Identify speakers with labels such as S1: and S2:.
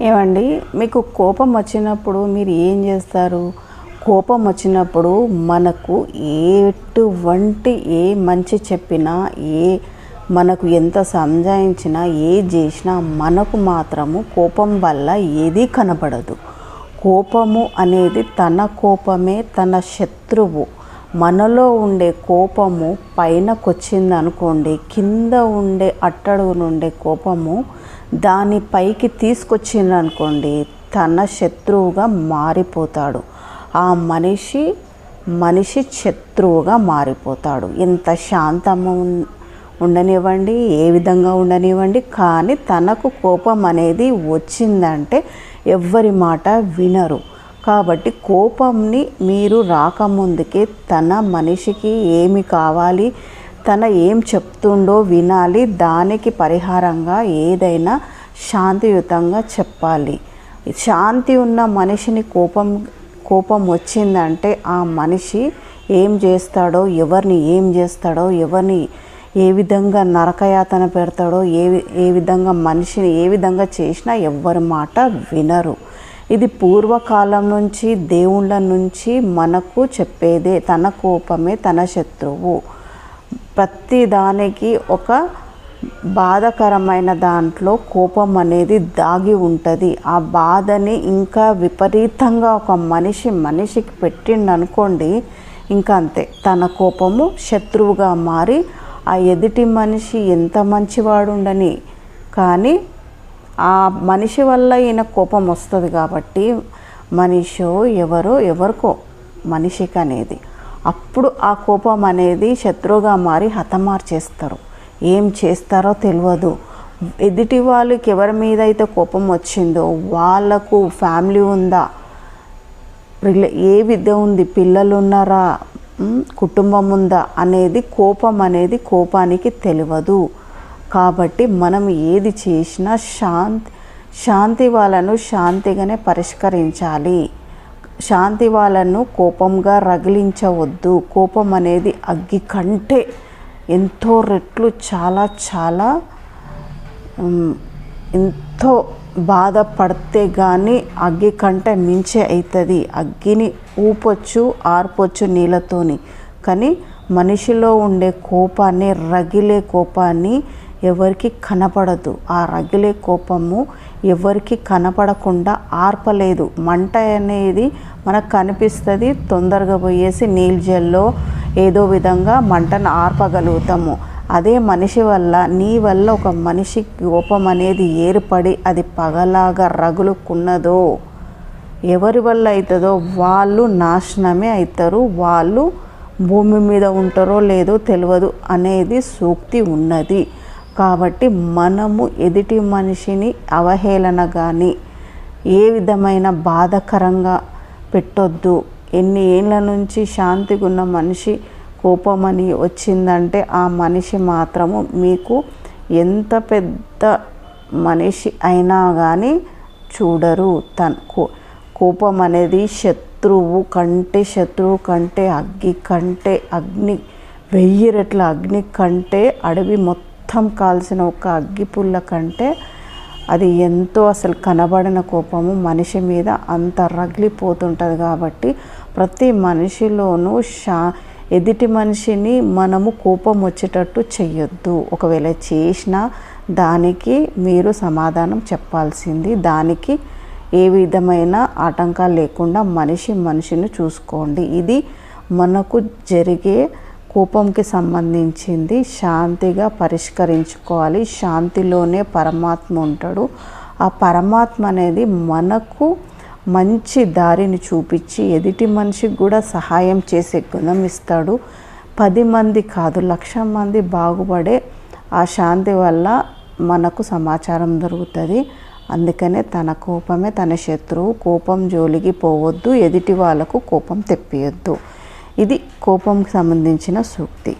S1: ఏమండి మీకు కోపం వచ్చినప్పుడు మీరు ఏం చేస్తారు? కోపం వచ్చినప్పుడు మనకు ఎటువంటి ఏ మంచి చెప్పినా ఏ మనకు ఎంత సంజాయించినా ఏ చేసినా మనకు మాత్రము కోపం వల్ల ఏది కనబడదు. కోపము అనేది తన కోపమే తన శత్రువు. మనలో ఉండే కోపము పైనకొచ్చింది అనుకోండి కింద ఉండే అట్టడుగు నుండే కోపము దాని పైకి తీసుకొచ్చింది అనుకోండి తన శత్రువుగా మారిపోతాడు. ఆ మనిషి మనిషి శత్రువుగా మారిపోతాడు. ఎంత శాంతము ఉండనివ్వండి ఏ విధంగా ఉండనివ్వండి కానీ తనకు కోపం అనేది వచ్చిందంటే ఎవ్వరి మాట వినరు. కాబట్టి కోపంని మీరు రాకముందుకే తన మనిషికి ఏమి కావాలి తన ఏం చెప్తుండో వినాలి. దానికి పరిహారంగా ఏదైనా శాంతియుతంగా చెప్పాలి. శాంతి ఉన్న మనిషిని కోపం కోపం వచ్చిందంటే ఆ మనిషి ఏం చేస్తాడో ఎవరిని ఏం చేస్తాడో ఎవరిని ఏ విధంగా నరకయాతన పెడతాడో ఏ ఏ విధంగా మనిషిని ఏ విధంగా చేసినా ఎవ్వరి మాట వినరు. ఇది పూర్వకాలం నుంచి దేవుళ్ళ నుంచి మనకు చెప్పేదే తన కోపమే తన శత్రువు. ప్రతి దానికి ఒక బాధకరమైన దాంట్లో కోపం అనేది దాగి ఉంటుంది. ఆ బాధని ఇంకా విపరీతంగా ఒక మనిషి మనిషికి పెట్టిండనుకోండి ఇంకా అంతే. తన కోపము శత్రువుగా మారి ఆ ఎదుటి మనిషి ఎంత మంచివాడుండని. కానీ ఆ మనిషి వల్ల ఈయన కోపం వస్తుంది కాబట్టి మనిషో ఎవరో ఎవరికో మనిషికి అనేది అప్పుడు ఆ కోపం అనేది శత్రువుగా మారి హతమార్చేస్తారు ఏం చేస్తారో తెలియదు ఎదుటి వాళ్ళకి ఎవరి మీద అయితే కోపం వచ్చిందో వాళ్ళకు ఫ్యామిలీ ఉందా? ఏ విద్య ఉంది? పిల్లలు ఉన్నారా కుటుంబం ఉందా? అనేది కోపం అనేది కోపానికి తెలియదు కాబట్టి మనం ఏది చేసినా శాంతి శాంతి వాళ్ళను శాంతిగానే పరిష్కరించాలి. శాంతి వాళ్ళను కోపంగా రగిలించవద్దు. కోపం అనేది అగ్గి కంటే ఎంతో రెట్లు చాలా చాలా ఎంతో బాధపడితే కానీ అగ్గి కంటే మించే అవుతుంది అగ్గిని ఊపొచ్చు ఆర్పొచ్చు నీళ్ళతోని. కానీ మనిషిలో ఉండే కోపాన్ని రగిలే కోపాన్ని ఎవరికి కనపడదు. ఆ రగిలే కోపము ఎవరికి కనపడకుండా ఆర్పలేదు. మంట అనేది మనకు కనిపిస్తుంది. తొందరగా పోయేసి నీళ్ళ జల్లో ఏదో విధంగా మంటను ఆర్పగలుగుతాము. అదే మనిషి వల్ల నీ వల్ల ఒక మనిషి కోపం అనేది ఏర్పడి అది పగలాగా రగులుకున్నదో ఎవరి వల్ల అవుతుందో వాళ్ళు నాశనమే అవుతారు వాళ్ళు భూమి మీద ఉంటారో లేదో తెలియదు అనేది సూక్తి ఉన్నది. కాబట్టి మనము ఎదుటి మనిషిని అవహేళన కానీ ఏ విధమైన బాధకరంగా పెట్టొద్దు. ఎన్ని ఏళ్ళ నుంచి శాంతిగా ఉన్న మనిషి కోపమని వచ్చిందంటే ఆ మనిషి మాత్రము మీకు ఎంత పెద్ద మనిషి అయినా కానీ చూడరు. తన కో- కోపం అనేది శత్రువు కంటే శత్రువు కంటే అగ్గి కంటే అగ్ని వెయ్యి రెట్ల అగ్ని కంటే అడవి మొత్తం కాల్సిన ఒక అగ్గి పుల్ల కంటే అది ఎంతో అసలు కనబడిన కోపము మనిషి మీద అంత రగిలిపోతుంటుంది కాబట్టి ప్రతి మనిషిలోనూ షా ఎదుటి మనిషిని మనము కోపం వచ్చేటట్టు చెయ్యొద్దు. ఒకవేళ చేసినా దానికి మీరు సమాధానం చెప్పాల్సింది. దానికి ఏ విధమైన ఆటంకాలు లేకుండా మనిషి మనిషిని చూసుకోండి. ఇది మనకు జరిగే కోపంకి సంబంధించింది. శాంతిగా పరిష్కరించుకోవాలి. శాంతిలోనే పరమాత్మ ఉంటాడు. ఆ పరమాత్మ అనేది మనకు మంచి దారిని చూపించి ఎదుటి మనిషికి కూడా సహాయం చేసే గుణం ఇస్తాడు. పది మంది కాదు లక్ష మంది బాగుపడే ఆ శాంతి వల్ల మనకు సమాచారం దొరుకుతుంది. అందుకనే తన కోపమే తన శత్రువు. కోపం జోలికి పోవద్దు. ఎదుటి వాళ్ళకు కోపం తెప్పియొద్దు. ఇది కోపంకి సంబంధించిన సూక్తి.